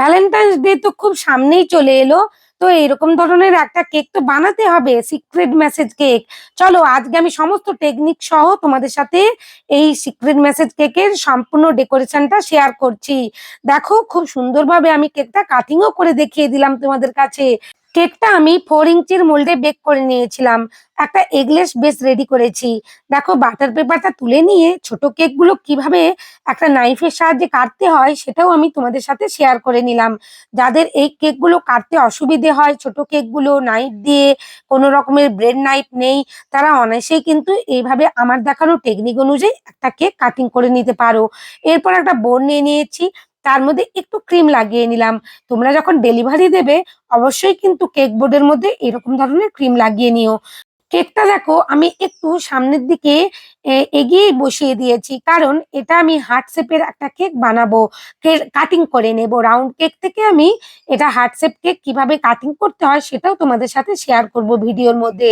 Valentine's day তো খুব সামনেই চলে এলো, তো এরকম ধরনের একটা কেক তো বানাতে হবে সিক্রেট মেসেজ কেক চলো, আজকে আমি সমস্ত টেকনিক সহ তোমাদের সাথে এই সিক্রেট মেসেজ কেকের সম্পূর্ণ ডেকোরেশনটা শেয়ার করছি। দেখো, খুব সুন্দরভাবে আমি কেকটা কাটিংও করে দেখিয়ে দিলাম তোমাদের কাছে। কেকটা আমি ফোর ইঞ্চির মোল্ডে বেক করে নিয়েছিলাম। একটা এগলেস বেস রেডি করেছি। দেখো বাটার পেপারটা তুলে নিয়ে ছোট কেকগুলো কীভাবে একটা নাইফের সাহায্যে কাটতে হয় সেটাও আমি তোমাদের সাথে শেয়ার করে নিলাম। যাদের এই কেকগুলো কাটতে অসুবিধে হয়, ছোট কেকগুলো নাইফ দিয়ে কোনো রকমের ব্রেড নাইফ নেই, তারা অনায়াসেই কিন্তু এইভাবে আমার দেখানো টেকনিক অনুযায়ী একটা কেক কাটিং করে নিতে পারো। এরপর একটা বোর্ড নিয়ে নিয়েছি। তার মধ্যে একটু ক্রিম লাগিয়ে নিলাম। তোমরা যখন ডেলিভারি দেবে, অবশ্যই কিন্তু কেক বোর্ডের মধ্যে এরকম ধরনের ক্রিম লাগিয়ে নিও। কেকটা দেখো, আমি একটু সামনের দিকে এগিয়ে বসিয়ে দিয়েছি। কারণ এটা আমি হার্ট শেপের একটা কেক বানাবো। কাটিং করে নেব। রাউন্ড কেক থেকে আমি এটা হার্ট শেপ কেক কীভাবে কাটিং করতে হয় সেটাও তোমাদের সাথে শেয়ার করব ভিডিওর মধ্যে।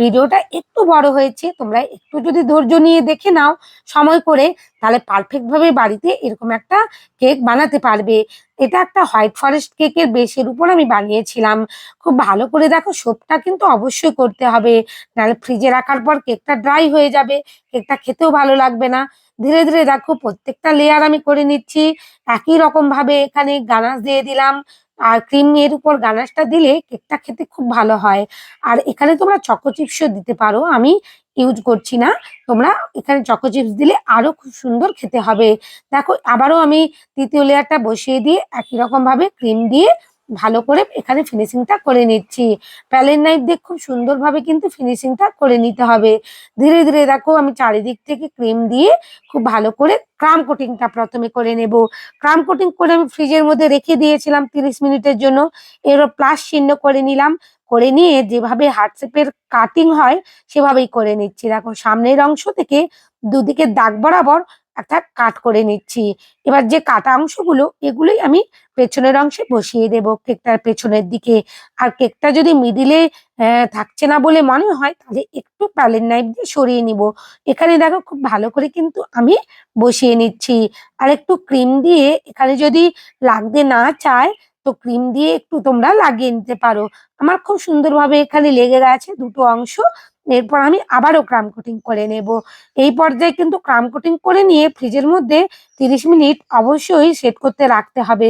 ভিডিওটা একটু বড় হয়েছে, তোমরা একটু যদি ধৈর্য নিয়ে দেখে নাও সময় করে, তাহলে পারফেক্ট ভাবে বাড়িতে এরকম একটা কেক বানাতে পারবে। এটা একটা হোয়াইট ফরেস্ট কেকের বেসের উপর আমি বানিয়েছিলাম। খুব ভালো করে দেখো সোপটা কিন্তু অবশ্যই করতে হবে। নাহলে ফ্রিজে রাখার পর কেকটা ড্রাই হয়ে যাবে কেকটা খেতেও ভালো লাগবে না। ধীরে ধীরে দেখো, প্রত্যেকটা লেয়ার আমি করে নিচ্ছি। একই রকম ভাবে এখানে গানাশ দিয়ে দিলাম। আর ক্রিম এর উপর গানাশটা দিলে কেকটা খেতে খুব ভালো হয়। আর এখানে তোমরা চকো চিপসও দিতে পারো। আমি ইউজ করছি না। তোমরা এখানে চকো চিপস দিলে আরও খুব সুন্দর খেতে হবে। দেখো, আবারও আমি তৃতীয় লেয়ারটা বসিয়ে দিয়ে একই রকম ভাবে ক্রিম দিয়ে ভালো করে এখানে ফিনিশিংটা করে নিচ্ছি। প্যালেন নাইফ দিয়ে খুব সুন্দরভাবে কিন্তু ফিনিশিংটা করে নিতে হবে। ধীরে ধীরে দেখো, আমি চারিদিক থেকে ক্রিম দিয়ে খুব ভালো করে ক্রাম কোটিংটা প্রথমে করে নেব। ক্রাম কোটিং করে আমি ফ্রিজের মধ্যে রেখে দিয়েছিলাম তিরিশ মিনিটের জন্য। এরও প্লাস চিহ্ন করে নিলাম। করে নিয়ে যেভাবে হার্ট শেপের কাটিং হয়, সেভাবেই করে নিচ্ছি। দেখো, সামনের অংশ থেকে দুদিকে দাগ বরাবর একটা কাট করে নিচ্ছি। এবার যে কাটা অংশগুলো, এগুলোই আমি পেছনের অংশে বসিয়ে দেব। কেকটার পেছনের দিকে। আর কেকটা যদি মিডিলে থাকছে না বলে মনে হয়, তাহলে একটু প্যালেন নাইফ দিয়ে সরিয়ে নিব। এখানে দেখো, খুব ভালো করে কিন্তু আমি বসিয়ে নিচ্ছি। আর একটু ক্রিম দিয়ে এখানে যদি লাগতে না চায় তো ক্রিম দিয়ে একটু তোমরা লাগিয়ে নিতে পারো। আমার খুব সুন্দরভাবে এখানে লেগে গেছে দুটো অংশ। এরপর আমি আবারও ক্রাম কোটিং করে নেব। এই পর্যায়ে কিন্তু ক্রাম কোটিং করে নিয়ে ফ্রিজের মধ্যে তিরিশ মিনিট অবশ্যই সেট করতে রাখতে হবে।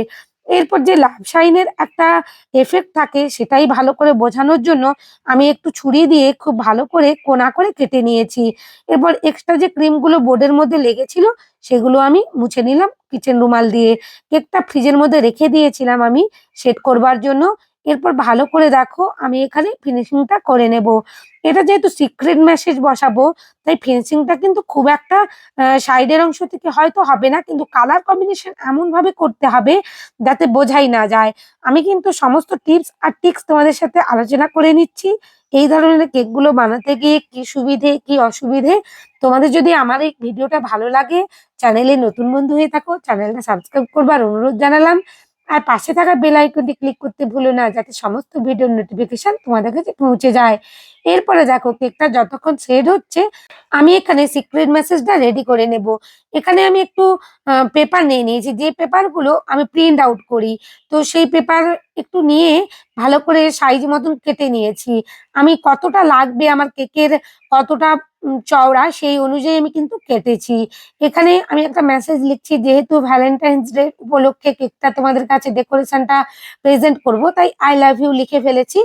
এরপর যে লাভ শাইনের একটা এফেক্ট থাকে, সেটাই ভালো করে বোঝানোর জন্য আমি একটু ছুরি দিয়ে খুব ভালো করে কোনা করে কেটে নিয়েছি। এরপর এক্সট্রা যে ক্রিমগুলো বোর্ডের মধ্যে লেগেছিল সেগুলো আমি মুছে নিলাম। কিচেন রুমাল দিয়ে কেকটা ফ্রিজের মধ্যে রেখে দিয়েছিলাম আমি সেট করবার জন্য। এরপর ভালো করে দেখো আমি এখানে ফিনিশিংটা করে নেব। এটা যেহেতু সিক্রেট মেসেজ বসাবো, তাই ফিনিশিংটা কিন্তু খুব একটা সাইডের অংশ থেকে হয়তো হবে না, কিন্তু কালার কম্বিনেশন এমন ভাবে করতে হবে যাতে বোঝাই না যায়। আমি কিন্তু সমস্ত টিপস আর টিক্স তোমাদের সাথে আলোচনা করে নিচ্ছি। এই ধরনের কেকগুলো বানাতে গিয়ে কি সুবিধে, কি অসুবিধে? তোমাদের যদি আমার এই ভিডিওটা ভালো লাগে চ্যানেলে নতুন বন্ধু হয়ে থাকো চ্যানেলটা সাবস্ক্রাইব করবার অনুরোধ জানালাম। আর পাশে থাকা বেল আইকনটি ক্লিক করতে ভুলো না, যাতে সমস্ত ভিডিওর নোটিফিকেশন তোমাদের কাছে পৌঁছে যায়। এরপরে দেখো কেকটা যতক্ষণ সেট হচ্ছে, আমি এখানে সিক্রেট মেসেজটা রেডি করে নেব। এখানে আমি একটু পেপার নিয়ে নিয়েছি। যে পেপারগুলো আমি প্রিন্ট আউট করি, তো সেই পেপার একটু নিয়ে ভালো করে সাইজ মতন কেটে নিয়েছি। আমি কতটা লাগবে আমার কেকের কতটা চওড়া, সেই অনুযায়ী আমি কিন্তু কেটেছি। এখানে আমি একটা মেসেজ লিখছি, যেহেতু ভ্যালেন্টাইন্স ডে উপলক্ষে কেকটা তোমাদের কাছে ডেকোরেশনটা প্রেজেন্ট করব, তাই আই লাভ ইউ লিখে ফেলেছি।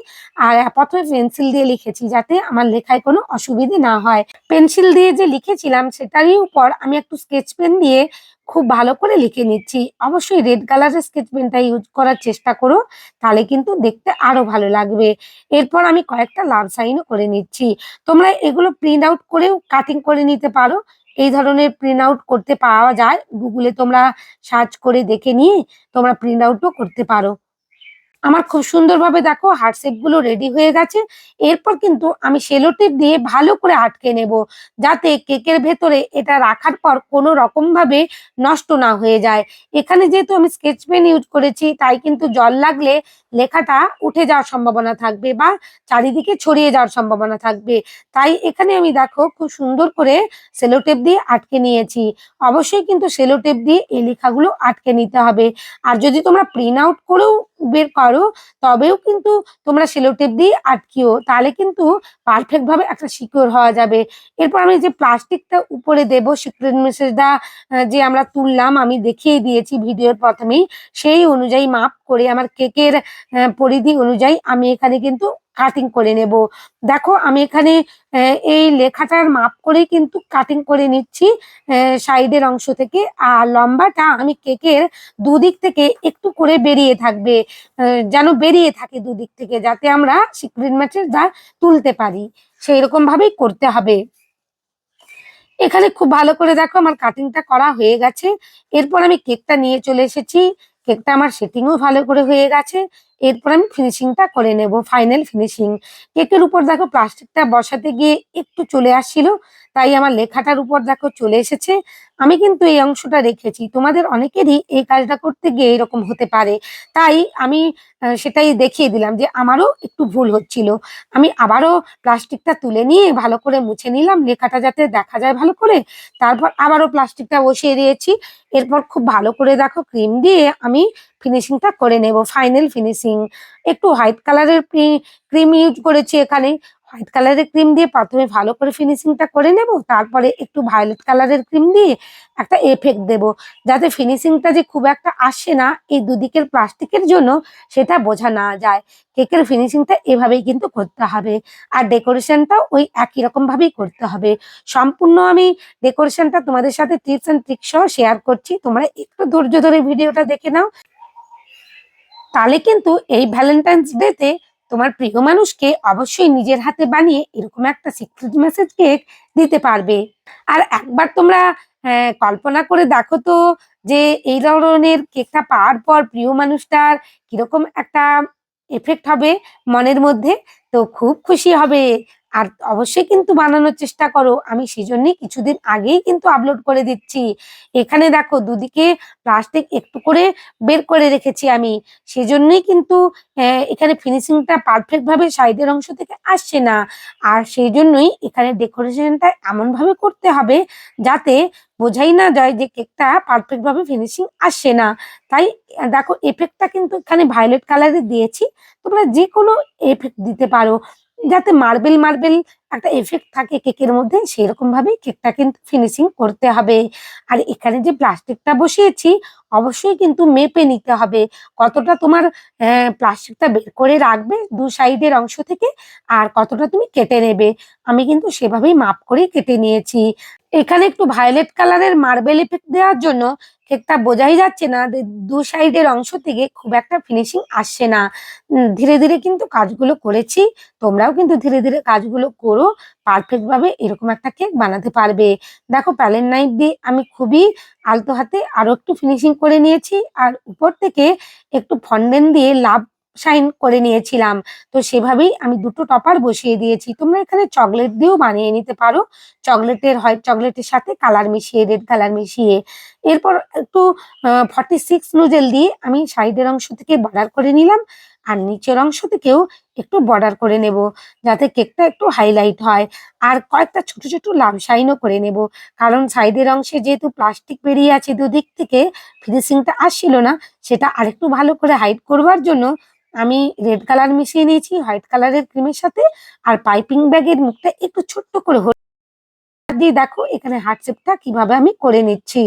আর প্রথমে পেন্সিল দিয়ে লিখেছি যাতে আমার লেখায় কোনো অসুবিধে না হয়। পেন্সিল দিয়ে যে লিখেছিলাম, সেটারই উপর আমি একটু স্কেচ পেন দিয়ে খুব ভালো করে লিখে নিচ্ছি। অবশ্যই রেড কালারের স্কেচ পেনটা ইউজ করার চেষ্টা করো, তাহলে কিন্তু দেখতে আরও ভালো লাগবে। এরপর আমি কয়েকটা লাভ সাইনও করে নিচ্ছি। তোমরা এগুলো প্রিন্ট আউট করেও কাটিং করে নিতে পারো। এই ধরনের প্রিন্ট আউট করতে পাওয়া যায়। গুগলে তোমরা সার্চ করে দেখে নিয়ে তোমরা প্রিন্ট আউটও করতে পারো। আমার খুব সুন্দরভাবে দেখো হার্ট শেপগুলো রেডি হয়ে গেছে। এরপর কিন্তু আমি সেলোটেপ দিয়ে ভালো করে আটকে নেব যাতে কেকের ভেতরে এটা রাখার পর কোনো রকম ভাবে নষ্ট না হয়ে যায়। এখানে যেহেতু আমি স্কেচ পেন ইউজ করেছি, তাই কিন্তু জল লাগলে লেখাটা উঠে যাওয়ার সম্ভাবনা থাকবে বা চারিদিকে ছড়িয়ে যাওয়ার সম্ভাবনা থাকবে। তাই এখানে আমি দেখো খুব সুন্দর করে সেলোটেপ দিয়ে আটকে নিয়েছি। অবশ্যই কিন্তু সেলোটেপ দিয়ে এই লেখাগুলো আটকে নিতে হবে। আর যদি তোমরা প্রিন্ট আউট করেও বের করো, তবেও কিন্তু তোমরা সেলো টেপ দিয়ে আটকিও। তাহলে কিন্তু পারফেক্ট ভাবে একটা সিকিউর হওয়া যাবে। এরপর আমি যে প্লাস্টিকটা উপরে দেবো সিক্রেট মেসেজটা যে আমরা তুললাম, আমি দেখিয়ে দিয়েছি ভিডিওর প্রথমেই, সেই অনুযায়ী মাপ করে আমার কেকের পরিধি অনুযায়ী আমি এখানে কিন্তু কাটিং করে নেব। দেখো, আমি এখানে এই লেখাটার মাপ করে কিন্তু কাটিং করে নিচ্ছি সাইডের অংশ থেকে। আর লম্বাটা আমি কেকের দুদিক থেকে একটু করে বেরিয়ে থাকবে যেন বেরিয়ে থাকে দুদিক থেকে, যাতে আমরা সিক্রেট ম্যাচেসটা তুলতে পারি। সেই রকম ভাবেই করতে হবে। এখানে খুব ভালো করে দেখো, আমার কাটিংটা করা হয়ে গেছে। এরপর আমি কেকটা নিয়ে চলে এসেছি। কেকটা আমার সেটিংও ভালো করে হয়ে গেছে। এরপর আমি ফিনিশিংটা করে নেব ফাইনাল ফিনিশিং কেকের উপর দেখো প্লাস্টিকটা বসাতে গিয়ে একটু চলে আসছিল, তাই আমার লেখাটার উপর দেখো চলে এসেছে। আমি কিন্তু এই অংশটা রেখেছি। তোমাদের অনেকেরই এই কাজটা করতে গিয়ে এরকম হতে পারে। তাই আমি সেটাই দেখিয়ে দিলাম যে আমারও একটু ভুল হচ্ছিল। আমি আবারও প্লাস্টিকটা তুলে নিয়ে ভালো করে মুছে নিলাম, লেখাটা যাতে দেখা যায় ভালো করে। তারপর আবারও প্লাস্টিকটা বসিয়ে দিয়েছি। এরপর খুব ভালো করে দেখো ক্রিম দিয়ে আমি ফিনিশিংটা করে নেব ফাইনাল ফিনিশিং একটু হোয়াইট কালারের ক্রিম ইউজ করেছি এখানে। হোয়াইট কালারের ক্রিম দিয়ে প্রথমে ভালো করে ফিনিশিংটা করে নেব, তারপরে একটু ভায়োলেট কালারের ক্রিম দিয়ে একটা এফেক্ট দেব। যাতে ফিনিশিংটা যে খুব একটা আসে না, এই দুদিকের প্লাস্টিকের জন্য সেটা বোঝা না যায়। কেকের ফিনিশিংটা এভাবেই কিন্তু করতে হবে। আর ডেকোরেশনটাও ওই একই রকমভাবেই করতে হবে। সম্পূর্ণ আমি ডেকোরেশনটা তোমাদের সাথে টিপস অ্যান্ড ট্রিক্স সহ শেয়ার করছি। তোমরা একটু ধৈর্য ধরে ভিডিওটা দেখে নাও। তাহলে কিন্তু এই ভ্যালেন্টাইন্স ডেতে তোমার প্রিয় মানুষকে অবশ্যই নিজের হাতে বানিয়ে এরকম একটা সিক্রেট মেসেজ কেক দিতে পারবে। আর একবার তোমরা আহ, কল্পনা করে দেখো তো যে এই ধরনের কেকটা পাওয়ার পর প্রিয় মানুষটার কীরকম একটা এফেক্ট হবে মনের মধ্যে তো খুব খুশি হবে। আর অবশ্যই কিন্তু বানানোর চেষ্টা করো। আমি সেই সেজন্যই কিছুদিন আগেই কিন্তু আপলোড করে দিচ্ছি। এখানে দেখো, দুদিকে প্লাস্টিক একটু করে বের করে রেখেছি আমি। সেজন্যই কিন্তু এখানে ফিনিশিংটা পারফেক্ট ভাবে সাইডের অংশ থেকে আসছে না। আর সেই জন্যই এখানে ডেকোরেশনটা এমন ভাবে করতে হবে যাতে বোঝাই না যায় যে কেকটা পারফেক্ট ভাবে ফিনিশিং আসছে না। তাই, দেখো এফেক্টটা কিন্তু এখানে ভায়োলেট কালারে দিয়েছি। তোমরা যে কোনো এফেক্ট দিতে পারো। যাতে মার্বেল মার্বেল একটা এফেক্ট থাকে কেকের মধ্যে সেরকম ভাবেই কেকটা কিন্তু ফিনিশিং করতে হবে। আর এখানে যে প্লাস্টিকটা বসিয়েছি, অবশ্যই কিন্তু মেপে নিতে হবে কতটা তোমার প্লাস্টিকটা বের করে রাখবে দু সাইডের অংশ থেকে আর কতটা তুমি কেটে নেবে। আমি কিন্তু সেভাবেই মাপ করে কেটে নিয়েছি। এখানে একটু ভায়োলেট কালারের মার্বেল এফেক্ট দেওয়ার জন্য কেকটা বোঝাই যাচ্ছে না দু সাইডের অংশ থেকে খুব একটা ফিনিশিং আসছে না। ধীরে ধীরে কিন্তু কাজগুলো করেছি, তোমরাও কিন্তু ধীরে ধীরে কাজগুলো করো। পারফেক্ট ভাবে এরকম একটা কেক বানাতে পারবে। দেখো প্যালেন নাইফ দিয়ে আমি খুবই আলতো হাতে আরও একটু ফিনিশিং করে নিয়েছি, আর উপর থেকে একটু ফন্ডেন দিয়ে লাভ শাইন করে নিয়েছিলাম। তো সেভাবেই আমি দুটো টপার বসিয়ে দিয়েছি। তোমরা এখানে চকলেট দিয়েও বানিয়ে নিতে পারো। চকলেটের হোয়াইট চকলেটের সাথে কালার মিশিয়ে রেড কালার মিশিয়ে। এরপর একটু ফর্টি সিক্স নুজেল দিয়ে আমি সাইডের অংশ থেকে বর্ডার করে নিলাম। আর নিচের অংশ থেকেও একটু বর্ডার করে নেব, যাতে কেকটা একটু হাইলাইট হয়। আর কয়েকটা ছোট ছোট লাভ শাইনও করে নেব, কারণ সাইডের অংশে যেহেতু প্লাস্টিক বেরিয়ে আছে দুদিক থেকে ফিনিশিংটা আসছিল না, সেটা আরেকটু ভালো করে হাইট করবার জন্য আমি রেড কালার মিশিয়ে নিয়েছি হোয়াইট কালারের ক্রিমের সাথে, আর পাইপিং ব্যাগের মুখটা একটু ছোট্ট করে দিয়ে দেখো এখানে হার্ট শেপটা কীভাবে আমি করে নিচ্ছি।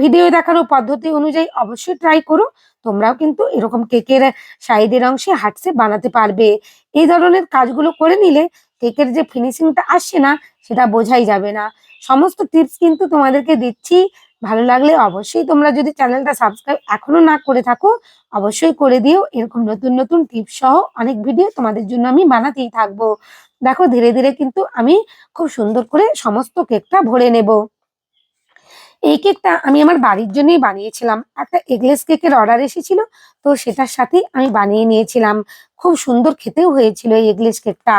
ভিডিও দেখানো পদ্ধতি অনুযায়ী অবশ্যই ট্রাই করো। তোমরাও কিন্তু এরকম কেকের সাইডের অংশে হাটসে বানাতে পারবে। এই ধরনের কাজগুলো করে নিলে কেকের যে ফিনিশিংটা আসছে না, সেটা বোঝাই যাবে না। সমস্ত টিপস কিন্তু তোমাদেরকে দিচ্ছি। ভালো লাগলে অবশ্যই তোমরা যদি চ্যানেলটা সাবস্ক্রাইব এখনও না করে থাকো, অবশ্যই করে দিও। এরকম নতুন নতুন টিপস সহ অনেক ভিডিও তোমাদের জন্য আমি বানাতেই থাকব। দেখো, ধীরে ধীরে কিন্তু আমি খুব সুন্দর করে সমস্ত কেকটা ভরে নেব। এই কেকটা আমি আমার বাড়ির জন্যই বানিয়েছিলাম। একটা এগলেস কেকের অর্ডার এসেছিল, তো সেটার সাথেই আমি বানিয়ে নিয়েছিলাম। খুব সুন্দর খেতেও হয়েছিল এই এগলেস কেকটা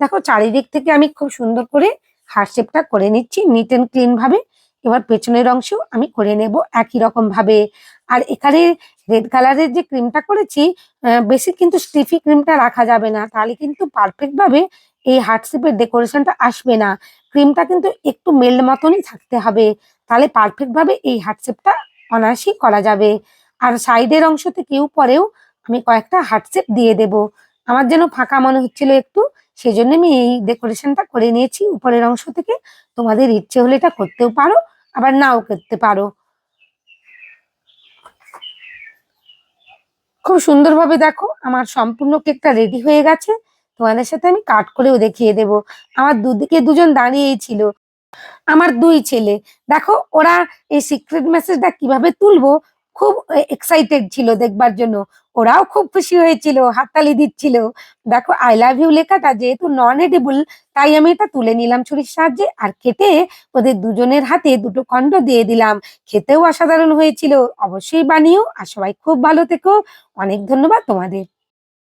দেখো, চারিদিক থেকে আমি খুব সুন্দর করে হার্ট শেপটা করে নিচ্ছি নিট অ্যান্ড ক্লিন ভাবে। এবার পেছনের অংশেও আমি করে নেব একই রকম ভাবে। আর এখানে রেড কালারের যে ক্রিমটা করেছি বেশি কিন্তু স্টিফি ক্রিমটা রাখা যাবে না। তাহলে কিন্তু পারফেক্ট ভাবে এই হার্ট শেপের ডেকোরেশনটা আসবে না। ক্রিমটা কিন্তু একটু মেল্ড মতনই থাকতে হবে। তাহলে পারফেক্ট ভাবে এই হার্ট অনায়াসই করা যাবে। আর সাইডের অংশ থেকে উপরেও আমি কয়েকটা হার্ট দিয়ে দেব। আমার যেন ফাঁকা মনে হচ্ছিল একটু সেই জন্য আমি এই ডেকোরেশনটা করে নিয়েছি। উপরের অংশ থেকে তোমাদের ইচ্ছে হলে এটা করতেও পারো, আবার নাও করতে পারো। খুব সুন্দরভাবে দেখো, আমার সম্পূর্ণ কেকটা রেডি হয়ে গেছে। তোমাদের সাথে আমি কাট করেও দেখিয়ে দেব। আমার দুদিকে দুজন দাঁড়িয়েই ছিল। আমার দুই ছেলে। দেখো, ওরা এই সিক্রেট মেসেজটা কীভাবে তুলবো? খুব এক্সাইটেড ছিল দেখবার জন্য। ওরাও খুব খুশি হয়েছিল, হাততালি দিচ্ছিল। দেখো আই লাভ ইউ লেখাটা যেহেতু নন এডিবল তাই আমি এটা তুলে নিলাম ছুরির সাহায্যে। আর কেটে ওদের দুজনের হাতে দুটো খণ্ড দিয়ে দিলাম। খেতেও অসাধারণ হয়েছিল। অবশ্যই বানিও। আর সবাই খুব ভালো থেকো। অনেক ধন্যবাদ তোমাদের।